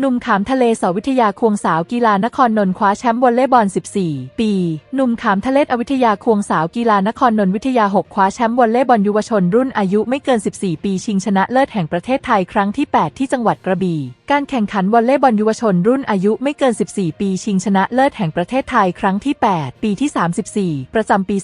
หนุ่มขามทะเลสวิทยาควงสาวกีฬานครนนท์คว้าแชมป์วอลเลย์บอล 14 ปี หนุ่มขามทะเลอวิทยาควงสาวกีฬานครนนท์วิทยา 6 คว้าแชมป์วอลเลย์บอลเยาวชนรุ่นอายุไม่เกิน 14 ปี ชิงชนะเลิศแห่งประเทศไทยครั้งที่ 8 ที่จังหวัดกระบี่การแข่งขันวอลเลย์บอลเยาวชนรุ่นอายุไม่เกิน 14 ปีชิงชนะเลิศแห่งประเทศไทยครั้งที่ 8 ปีที่ 34 ประจำปี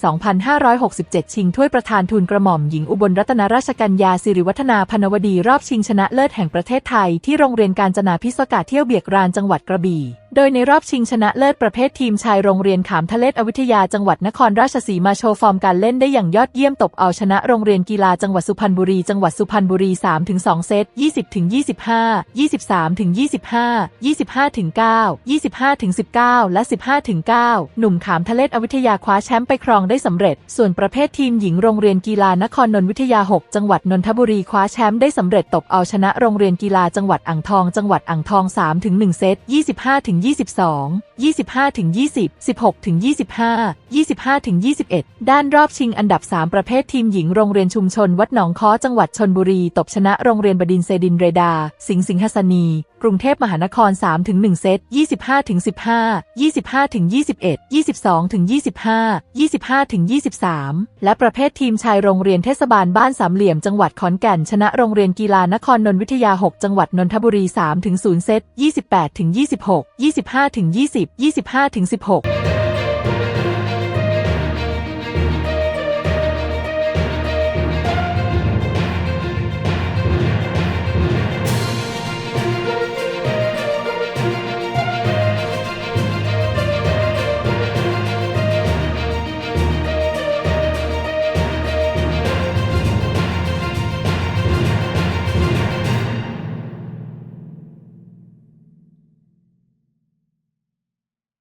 2567 ชิงถ้วยประธานทุนกระหม่อมหญิงอุบลรัตนราชกัญญาสิริวัฒนาพนวดีรอบชิงชนะเลิศแห่งประเทศไทยที่โรงเรียนการจนาพิศกาเที่ยวเบียกรานจังหวัดกระบี่ โดยในรอบชิงชนะเลิศประเภททีมชายโรงเรียนขามทะเลอวิทยาจังหวัดนครราชสีมาโชว์ฟอร์มการเล่นได้อย่างยอดเยี่ยมตบเอาชนะโรงเรียนกีฬาจังหวัดสุพรรณบุรีจังหวัดสุพรรณบุรี 3-2 เซต 20-25 23-25 25-9 25-19 และ 15-9 หนุ่มขามทะเลอวิทยาคว้าแชมป์ไปครองได้สำเร็จ ส่วนประเภททีมหญิงโรงเรียนกีฬานครนนทวิทยา 6 จังหวัดนนทบุรีคว้าแชมป์ได้สำเร็จตบเอาชนะโรงเรียนกีฬาจังหวัดอ่างทองจังหวัดอ่างทอง 3-1 เซต22 25ถึง20 16-25 25-21 ด้านรอบชิงอันดับ 3 ประเภททีมหญิงโรงเรียนชุมชน วัดหนองค้อจังหวัดชนบุรี ตบชนะโรงเรียนบดินเซดินเรดา สิงห์สิงหสนี กรุงเทพมหานคร 3-1 เซต 25-15 25-21 22-25 25-23 และประเภททีมชายโรงเรียนเทศบาลบ้านสามเหลี่ยมจังหวัดขอนแก่นชนะโรงเรียนกีฬานครนนทวิทยา 6 จังหวัดนนทบุรี 3-0 เซต 28-26 25-20 25-16